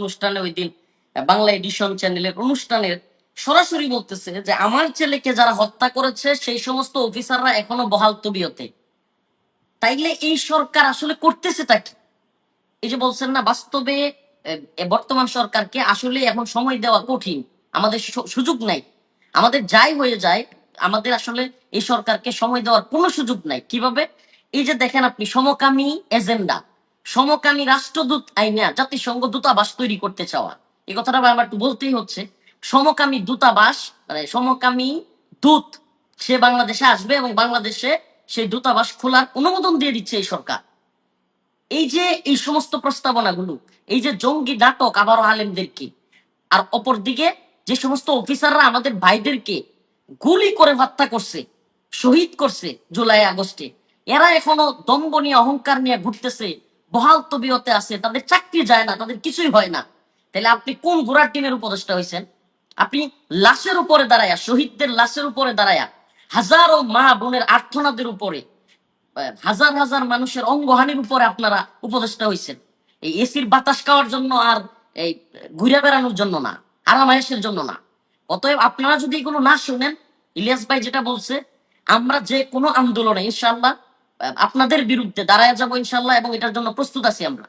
অনুষ্ঠানে ওই দিন বাংলা এডিশন চ্যানেলের অনুষ্ঠানের সরাসরি বলতেছে যে, আমার ছেলেকে যারা হত্যা করেছে, সেই সমস্ত অফিসাররা এখনও বহাল তবিয়তে। তাইলে এই সরকার আসলে করতেছেটা কি? এই যে বলছেন না, বাস্তবে বর্তমান সরকারকে আসলে এখন সময় দেওয়া কঠিন। আমাদের সুযোগ নাই। আমাদের যাই হয়ে যায়, আমাদের আসলে এই সরকারকে সময় দেওয়ার কোনো সুযোগ নাই। কীভাবে? এই যে দেখেন আপনি, সমকামী এজেন্ডা। সমকামী রাষ্ট্রদূত আইনা জাতিসংঘ দূতাবাস তৈরি করতে চাওয়া। এই কথাটা আমার একটু বলতেই হচ্ছে। সমকামী দূতাবাস মানে সমকামী দূত, সে বাংলাদেশে আসবে এবং বাংলাদেশে সেই দূতাবাস খোলার অনুমোদন দিয়ে দিচ্ছে এই সরকার। এই যে এই সমস্ত প্রস্তাবনাগুলো, এই যে জঙ্গি নাটক আবারও আলেমদেরকে, আর অপরদিকে যে সমস্ত অফিসাররা আমাদের ভাইদেরকে গুলি করে হত্যা করছে, শহীদ করছে জুলাই আগস্টে, এরা এখনও দম্ব নিয়ে, অহংকার নিয়ে ঘুরতেছে বহাল তবিয়তে আছে, তাদের চাকরি যায় না, তাদের কিছুই হয় না। তাহলে আপনি কোন ঘোড়ার টিমের উপদেষ্টা হয়েছেন আপনি লাশের উপরে দাঁড়ায়া, শহীদদের লাশের উপরে দাঁড়ায়া, হাজারো মা বোনের আর্থনাদের উপরে হাজার হাজার মানুষের অঙ্গহানির উপরে আপনারা উপদেষ্টা হয়েছেন এই এসির বাতাস খাওয়ার জন্য আর এই ঘুরে বেড়ানোর জন্য না আরামায়েশের জন্য না। অতএব আপনারা যদি এগুলো না শুনেন, ইলিয়াস ভাই যেটা বলছে, আমরা যে কোনো আন্দোলনে ইনশাল্লাহ আপনাদের বিরুদ্ধে দাঁড়ায় যাব ইনশাল্লাহ এবং এটার জন্য প্রস্তুত আছি আমরা।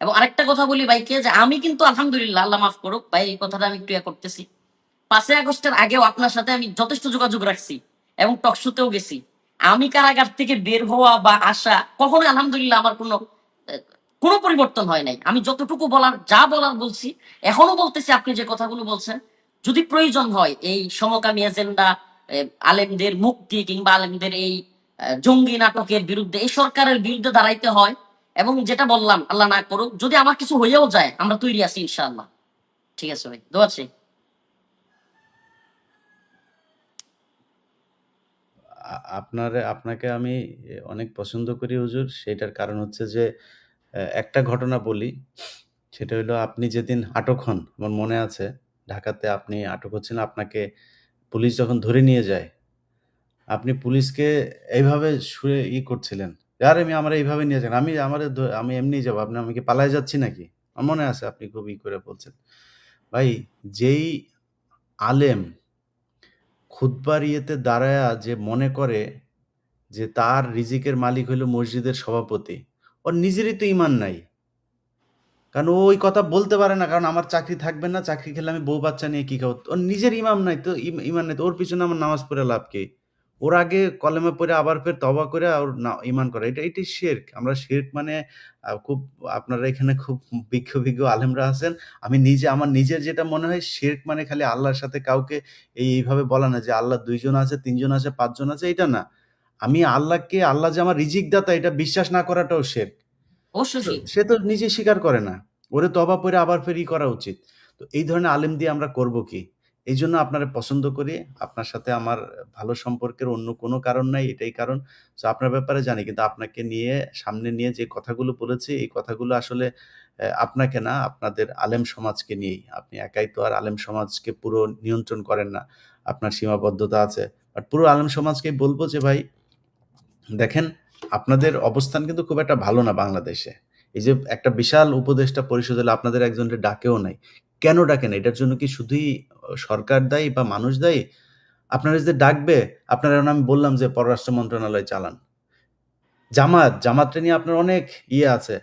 এবং আরেকটা কথা বলি ভাইকে যে আমি কিন্তু আলহামদুলিল্লাহ, আল্লাহ মাফ করুক ভাই, এই কথাটা আমি ইয়ে করতেছি। পাঁচই আগস্টের আগেও আপনার সাথে আমি যথেষ্ট যোগাযোগ রাখছি এবং টকশোতেও গেছি। আমি কারাগার থেকে বের হওয়া বা আসা কখনো আলহামদুলিল্লাহ আমার কোনো কোনো পরিবর্তন হয় নাই। আমি যতটুকু বলার, যা বলার বলছি, এখনও বলতেছি আপনি যে কথাগুলো বলছেন, যদি প্রয়োজন হয় এই সমকামী এজেন্ডা আলেমদের মুক্তি কিংবা আলেমদের এই জঙ্গি নাটকের বিরুদ্ধে, এই সরকারের বিরুদ্ধে দাঁড়াইতে হয়। এবং যেটা বললাম, আল্লাহ না করুক, যদি আমার কিছু হয়েও যায়, আমরা তৈরি আছি, ইনশাআল্লাহ। ঠিক আছে ভাই, দোয়া চাই। আপনার, আপনাকে আমি অনেক পছন্দ করি, হুজুর। সেটার কারণ হচ্ছে যে একটা ঘটনা বলি। সেটা হলো আপনি যেদিন আটক হন, আমার মনে আছে, ঢাকাতে আপনি আটক হচ্ছেন, আপনাকে পুলিশ যখন ধরে নিয়ে যায় আপনি পুলিশকে এইভাবে শুয়ে ই করছিলেন। আরে আমি, আমার এইভাবে নিয়ে যান। আমি, আমার আমি এমনি যাব। আপনি আমাকে পালায় যাচ্ছি নাকি? আমার মনে আছে আপনি খুব ই করে বলছেন। ভাই, যেই আলেম খুতবার ইয়েতে দাঁড়ায়া যে মনে করে যে তার রিজিকের মালিক হইল মসজিদের সভাপতি, ওর নিজেরই তো ইমান নাই। কারণ ওই কথা বলতে পারে না। কারণ আমার চাকরি থাকবে না, চাকরি খেলে আমি বউ বাচ্চা নিয়ে কি খাব? ওর নিজের ইমাম নাই তো, ইম- ইমান নাই তো। ওর পিছনে আমার নামাজ পড়ে লাভ কি? ওর আগে কলেমে পড়ে আবার ফের তবা করে ওর না- ইমান করে। এটা এটাই শেরক। আমরা শেরক মানে আহ, খুব আপনারা এখানে খুব বিজ্ঞ বিজ্ঞ আলেমরা আছেন। আমি নিজে আমার নিজের যেটা মনে হয় শেরক মানে খালি আল্লাহর সাথে কাউকে এই এইভাবে বলা না যে আল্লাহ দুইজন আছে তিনজন আছে পাঁচজন আছে এটা না। আমি আল্লাহকে আল্লাহ যে আমার রিজিক দাতা এটা বিশ্বাস না করাটাও শেরক। অবশ্যই তো ঠিক। সে তো নিজে স্বীকার করে না। ওরে তবা পরে আবার ফের ই করা উচিত। তো এই ধরনের আলেম দিয়ে আমরা করব কি? এই জন্য আপনারা পছন্দ করি। আপনার সাথে আমার ভালো সম্পর্কের অন্য কোনো কারণ নাই, এটাই কারণ। তো আপনার ব্যাপারে জানি, কিন্তু আপনাকে নিয়ে, সামনে নিয়ে যে কথাগুলো বলেছি, এই কথাগুলো আসলে আপনাকে না, আপনাদের আলেম সমাজকে নিয়েই। আপনি একাই তো আর আলেম সমাজকে পুরো নিয়ন্ত্রণ করেন না। আপনার সীমাবদ্ধতা আছে। বাট পুরো আলেম সমাজকে বলব যে, ভাই, দেখেন, আপনাদের অবস্থান কিন্তু খুব একটা ভালো না বাংলাদেশে। এই যে একটা বিশাল উপদেষ্টা পরিষদ হলে আপনাদের একজনের ডাকেও নাই। কেন ডাকেন? এটার জন্য কি শুধুই সরকার দায়ী বা মানুষ দায়ী? আপনারা যে ডাকবে, আপনারা আমি বললাম যে পররাষ্ট্র মন্ত্রণালয় চালান। জামাত, জামাতটা নিয়ে আপনার অনেক ইয়ে আছে।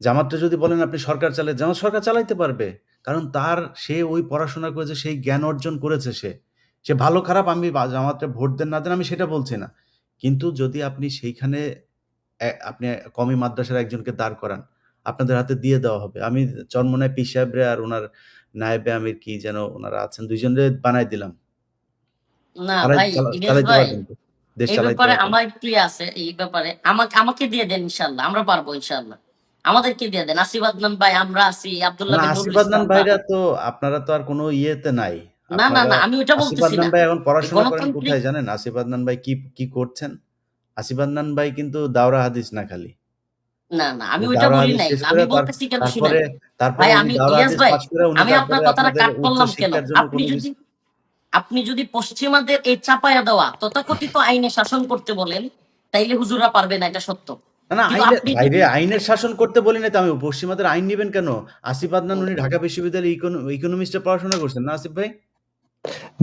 জামাতটা যদি বলেন আপনি সরকার চালায়, জামাত সরকার চালাইতে পারবে। কারণ তার, সে ওই পড়াশোনা করেছে, সেই জ্ঞান অর্জন করেছে সে। সে ভালো, খারাপ, আমি জামাতটা ভোট দেন না দেন আমি সেটা বলছি না। কিন্তু যদি আপনি সেইখানে আপনি কমি মাদ্রাসার একজনকে দাঁড় করান আপনাদের হাতে দিয়ে দেওয়া হবে। আমি চরমনায় পি সাহেবরে আর ওনার নায়েবে আমির কি যেন ওনারা আছেন দুইজনরে বানাই দিলাম। না ভাই তো? দেশ ব্যাপারে আমার একটু আছে এই ব্যাপারে আমাকে আমাকে দিয়ে দেন ইনশাল্লাহ আমরা পারব ইনশাল্লাহ আমাদেরকে দিয়ে দেন। আসিফ আদনান ভাই আমরা আছি আব্দুল্লাহ না বিন নুরুল আসিফ আদনান ভাইরা তো আপনারা তো আর কোনো ইয়েতে নাই। না না না আমি ওইটা বলতেছি না। ভাই এখন পড়াশোনা করেন কোথায় জানেন? আসিফ আদনান ভাই কি কি করছেন? আসিফ আদনান ভাই কিন্তু দাওরা হাদিস না খালি। না না আমি ওইটা বলি নাই। আমি বলতেছি কেন শুনেন? ভাই আমি হাদিস ভাই আমি আপনার কথাটা কাট করলাম কেন? আপনি যদি আপনি যদি পশ্চিমাদের এই চাপায়া দেওয়া তথাকথিত আইনে শাসন করতে বলেন তাইলে হুজুরা পারবে না এটা সত্য। না আইনের শাসন করতে বলি না তো আমি পশ্চিমাদের আইন নেবেন কেন? আসিফ আদনান উনি ঢাকা বিশ্ববিদ্যালয়ে ইকোনমিক্সে পড়াশোনা করছেন না আসিফ ভাই?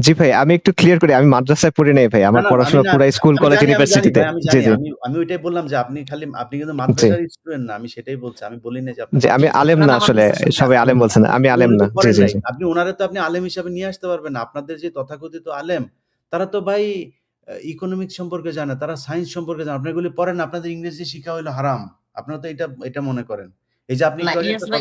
জি ভাই আমি একটু ক্লিয়ার করি আমি মাদ্রাসায় পড়ি নাই ভাই আমার পড়াশোনা পুরো স্কুল কলেজ ইউনিভার্সিটিতে জি জি। আমি ওইটাই বললাম যে আপনি খালি আপনি কিন্তু মাদ্রাসার স্টুডেন্ট না আমি সেটাই বলছি আমি বলি না যে আপনি যে আমি আলেম না আসলে সবাই আলেম বলছেন আমি আলেম না। জি জি আপনি ওনারে তো আপনি আলেম হিসাবে নিয়ে আসতে পারবেন না আপনাদের যে তথাকথিত আলেম তারা তো ভাই ইকোনমিক্স সম্পর্কে জানে তারা সায়েন্স সম্পর্কে জানে আপনি এগুলি পড়েন আপনাদের ইংরেজি শিখা হলো হারাম আপনারা তো এটা এটা মনে করেন। এই যে আপনি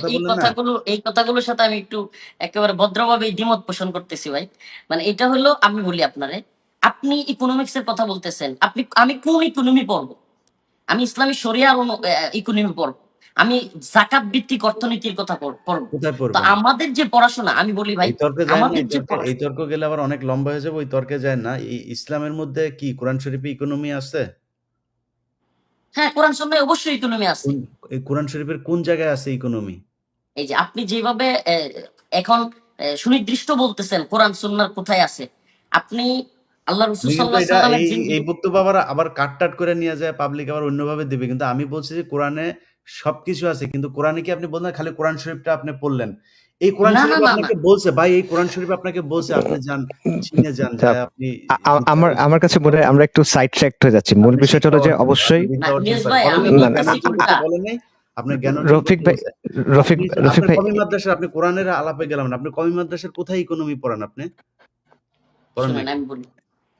এই কথাগুলো এই কথাগুলোর সাথে আমি একটু একেবারে ভদ্রভাবে দ্বিমত পোষণ করতেছি ভাই। মানে এটা হলো আমি বলি আপনারে আপনি ইকোনমিক্স এর কথা বলতেছেন আপনি আমি কোন ইকোনমি পড়ব? আমি ইসলামী শরিয়ার ইকোনমি পড়ব। আমি জাকাত ভিত্তিক অর্থনীতির কথা পড়- পড়ব। তো আমাদের যে পড়াশোনা আমি বলি ভাই আমাদের এই যে এই তর্ক গেলে আবার অনেক লম্বা হয়ে যাবে ওই তর্কে যায় না। ইসলামের মধ্যে কি কোরআন শরীফে ইকোনমি আছে? হ্যাঁ কোরআন সন্ন্যায় অবশ্যই ইকোনমি আছে। এই কোরআন শরীফের কোন জায়গায় আছে ইকোনমি এই যে আপনি যেভাবে এখন সুনির্দিষ্ট বলতেছেন কোরআন সুন্নার কোথায় আছে। আপনি আল্লাহ রসুল এই বক্তব্য আবার আবার কাট টাট করে নিয়ে যায় পাবলিক আবার অন্যভাবে দিবে। কিন্তু আমি বলছি যে কোরআনে সবকিছু আছে কিন্তু কোরআনে কি আপনি বললেন খালি কোরআন শরীফটা আপনি পড়লেন? এই কোরআন শরীফ আপনাকে বলছে ভাই এই কোরআন শরীফ আপনাকে বলছে আপনি যান চীনে যান আপনি আমার আমার কাছে মনে হয় আমরা একটু সাইড ট্র্যাক হয়ে যাচ্ছি। মূল বিষয়টা হলো যে অবশ্যই? আপনার জ্ঞান রফিক ভাই রফিক আপনি- রফিক ভাই কমি মাদ্রাসা আপনি কোরআনের আলাপে গেলাম না আপনি কমি মাদ্রাসার কোথায় ইকোনমি পড়ান আপনি? পড়ান?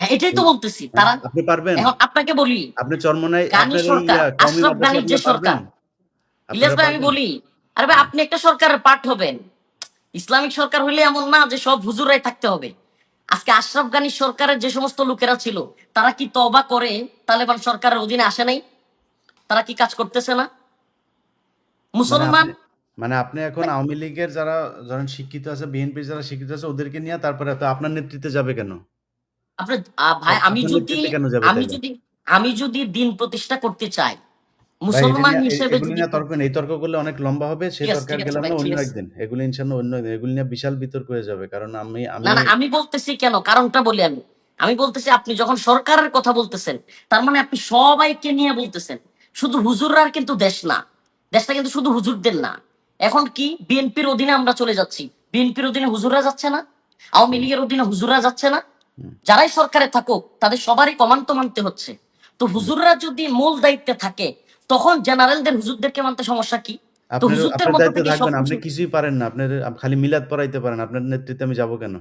এটাই তো বলতেছি তারা আপনি পারবেন। এখন আপনাকে বলি আপনি চরমনাই গানি সরকার, আশরাফ গানির যে সরকার, ইলিয়াস ভাই আমি বলি আরে ভাই আপনি একটা সরকারের পার্ট হবেন। ইসলামিক সরকার হইলে এমন না যে সব হুজুরাই থাকতে হবে। আজকে আশরাফ গানি সরকারের যে সমস্ত লোকেরা ছিল তারা কি তবা করে তালেবান সরকারের অধীনে আসে নাই? তারা কি কাজ করতেছে না? মানে মুসলমান মানে আপনি এখন আওয়ামী লীগের যারা ধরেন শিক্ষিত আছে বিএনপির যারা শিক্ষিত আছে ওদেরকে নিয়ে তারপরে আপনার নেতৃত্বে যাবে কেন? আপনার ভাই আমি যদি আমি যদি আমি যদি দিন প্রতিষ্ঠা করতে চাই মুসলমান হিসেবে যদি তর্ক। এই তর্ক করলে অনেক লম্বা হবে সেই তর্কে গেলাম না অন্য একদিন। এগুলি ইনশাল্লাহ অন্য একদিন এগুলি নিয়ে বিশাল বিতর্ক হয়ে যাবে কারণ আমি আমি না না আমি বলতেছি কেন? কারণটা বলি আমি। আমি বলতেছি আপনি যখন সরকারের কথা বলতেছেন তার মানে আপনি সবাইকে নিয়ে বলতেছেন। শুধু হুজুররার কিন্তু দেশ না। দেশটা কিন্তু শুধু হুজুরদের না। এখন কি বিএনপির অধীনে আমরা চলে যাচ্ছি। বিএনপির অধীনে হুজুররা যাচ্ছে না? আওয়ামী লীগের অধীনে হুজুররা যাচ্ছে না? যারাই সরকারে থাকুক তাদের সবারই কমান্ড মানতে হচ্ছে। তো হুজুররা যদি মূল দায়িত্বে থাকে তখন জেনারেলদের হুজুরদেরকে মানতে সমস্যা কি? আপনি কিছুই পারেন না আপনার খালি মিলাদ পড়াইতে পারেন আপনার নেতৃত্বে আমি যাব কেন?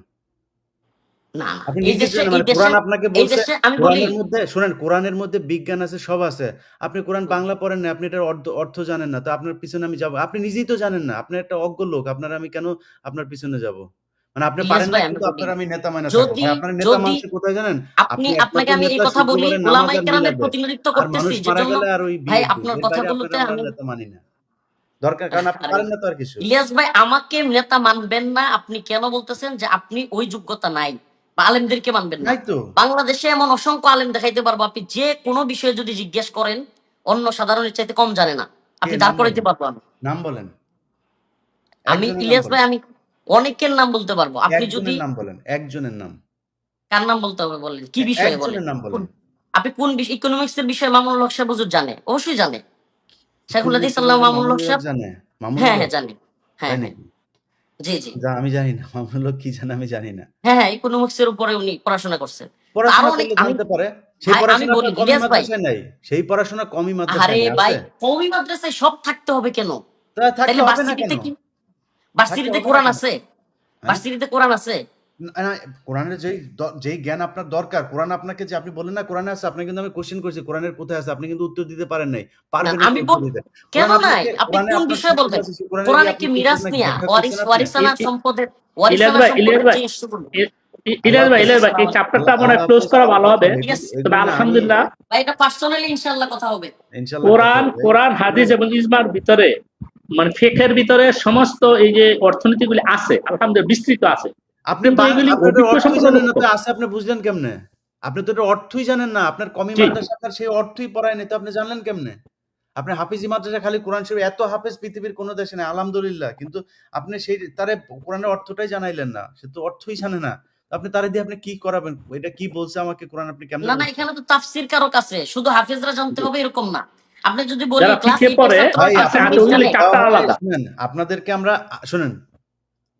মানে কোরআনের মধ্যে বিজ্ঞান আছে সব আছে। আপনি কোরআন বাংলা পড়েন না আপনি এটার অর্থ অর্থ জানেন না তো আপনার পিছনে আমি যাব। আপনি নিজেই তো জানেন না আপনি একটা অজ্ঞ লোক আপনার আমি কেন আপনার পিছনে যাব? মানে আপনি পারেন না কিন্তু আপনার আমি নেতা মানে আপনার নেতা মানুষ কোথায় জানেন? আপনি আপনি আপনাকে আমি এই কথা বলি ওলামাই কেরামের প্রতিনিধিত্ব করতেছি যেজন্য ভাই, আপনার কথাগুলোতে আমি- নেতা মানি না। দরকার কারণ আপনি পারেন না তো আর কিছু। ইলিয়াস ভাই আমাকে নেতা মানবেন না আপনি কেন বলতেছেন যে আপনি ওই যোগ্যতা নাই আলেমদেরকে মানবেন না? বাংলাদেশে এমন অসংখ্য আলেম দেখাইতে পারব আপনি যে কোনো বিষয়ে যদি জিজ্ঞেস করেন অন্য সাধারণের চাইতে কম জানে না। আপনি দাঁড় করাইতে? পারব নাম বলেন। আমি ইলিয়াস ভাই আমি অনেকের নাম বলতে পারব। আপনি যদি নাম বলেন একজনের নাম। কার নাম বলতে হবে বলেন? কি বিষয়ে বলেন? আপনি কোন ইকোনমিক্স এর বিষয়ে মামুনুল হক সাহেব হুজুর জানে? অবশ্যই জানে। শেখুল হাদিস আল্লাহ মামুনুল হক সাহেব জানে। মামুনুল হ্যাঁ হ্যাঁ জানি। হ্যাঁ তাই হ্যাঁ? জি জি। যা আমি জানি না। মামুনুল হক কি জানে আমি জানি না। হ্যাঁ হ্যাঁ ইকোনমিক্স এর উপরে উনি পড়াশোনা করছেন। পড়াশোনা অনেক- আমি- জানতে পারে। সেই পড়াশোনা কমই ইলিয়াস ভাই। নাই। সেই পড়াশোনা কমই আরে মাদ্রাসায় নাই ভাই আছে? কৌমি মাদ্রাসায় সব থাকতে হবে কেন? তা থাকতে হবে না ভার্সিটিতে কেন? কি থাকতে হবে কোরআন আছে। ভার্সিটিতে কোরআন আছে। কোরআনের যেই দ- যেই জ্ঞান আপনার দরকার কোরআন আপনাকে যে আপনি বলেন না কোরআনে আছে আপনাকে কিন্তু আমি কোশ্চেন করছি কোরআনের কোথায় আছে আপনি কিন্তু উত্তর দিতে পারেন নাই। পারবেন আমি কেন নাই? আপনি কোন বিষয়ে বলবেন? কোরআনে কি মিরাজ নিয়া? ওয়ারিস ওয়ারিসানা সম্পদের ওয়ারিসানা সম্পদের ইলিয়াস ভাই ইলিয়াস ভাই এই চ্যাপ্টারটা মনে ক্লোজ করা ভালো হবে। তবে আলহামদুলিল্লাহ ভাই এটা পার্সোনালি ইনশাআল্লাহ কথা হবে। ইনশাআল্লাহ কোরআন কোরআন হাদিস এবং ইজমার ভিতরে মানে ফেকের ভিতরে সমস্ত এই যে অর্থনীতিগুলি আছে আলহামদুলিল্লাহ বিস্তৃত আছে। আপনি আছে আপনি বুঝলেন কেমনে? আপনি তো অর্থই জানেন না আপনার কমি জি। মাদ্রাসা আপনার সেই অর্থই পড়ায় তো আপনি জানলেন কেমনে? আপনি হাফিজি মাদ্রাসা খালি কোরআন শরীফ এত হাফেজ পৃথিবীর কোনো দেশে নেই আলহামদুলিল্লাহ কিন্তু আপনি সেই তারে কোরআনের অর্থটাই জানাইলেন না সে তো অর্থই জানে না। আপনি তারে দিয়ে আপনি কি করাবেন? এটা কি বলছে আমাকে কোরআন আপনি কেমন না না এখানে তো তাফসির কারও কাছে শুধু হাফেজরা জানতে হবে এরকম না। আপনি যদি বলি যারা ক্লাস ফিকে 8 পড়ে, ছাত্র ভাই, আপনি ওগুলি ইকোনমিক্স চাপটা জানে আলাদা। শুনেন, আপনাদেরকে আমরা শুনেন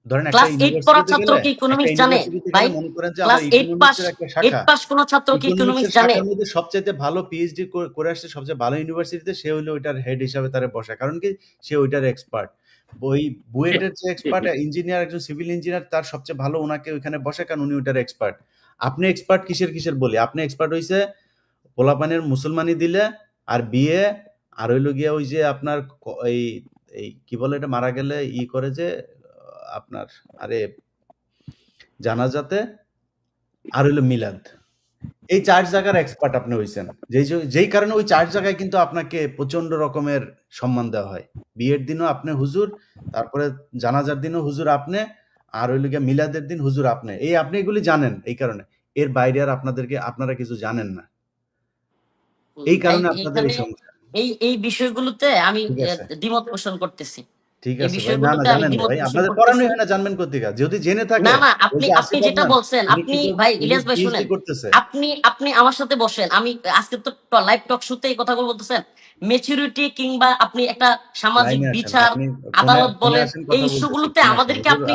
ধরেন ক্লাস 8 পড়া ছাত্র কি ইকোনমিক্স জানে? ভাই গেলে মনে করেন যে ক্লাস 8 পাস 8 পাস কোন ছাত্র কি ইকোনমিক্স জানে? শাখার ভালো পিএইচডি করে আসছে সবচেয়ে ভালো ইউনিভার্সিটিতে সে হলো ওইটার হেড হিসাবে তারে বসা কারণ কি সে ওইটার এক্সপার্ট ওই বুয়েটের যে এক্সপার্ট ইঞ্জিনিয়ার একজন সিভিল ইঞ্জিনিয়ার তার সবচেয়ে ভালো ওনাকে ওইখানে বসে কারণ উনি ওইটার এক্সপার্ট আপনি এক্সপার্ট কিসের কিসের বলি? আপনি এক্সপার্ট হইছে পোলাপানের মুসলমানি দিলে আর বিয়ে, আর হইল গিয়া ওই যে আপনার এই এই কি বলে এটা, মারা গেলে ই করে যে আপনার, আরে, জানাজাতে, আর হইল মিলাদ। এই চার জায়গার এক্সপার্ট আপনি হইছেন। যেই যেই কারণে ওই চার জায়গায় কিন্তু আপনাকে প্রচণ্ড রকমের সম্মান দেওয়া হয়। বিয়ের দিনও আপনি হুজুর, তারপরে জানাজার দিনও হুজুর আপনি, আর হইল গিয়া মিলাদের দিন হুজুর আপনি। এই আপনি এগুলি জানেন এই কারণে। এর বাইরে আর আপনাদেরকে, আপনারা কিছু জানেন না। এই কারণে আপনাদের এই সমস্যা। এই এই বিষয়গুলোতে আমি দ্বিমত পোষণ করতেছি। ঠিক আছে না না জানেন ভাই আপনাদের। পড়ানোই হয় না জানবেন কোথেকে যদি জেনে থাকে না না আপনি আপনি যেটা বলছেন আপনি ভাই ইলিয়াস ভাই শুনেন। আপনি আপনি আমার সাথে বসেন। আমি আজকে তো লাইভ টক শুতে এই কথাগুলো বলতেছেন। মেচুরিটি কিংবা আপনি একটা সামাজিক বিচার আদালত বলেন এই ইস্যুগুলোতে আমাদেরকে আপনি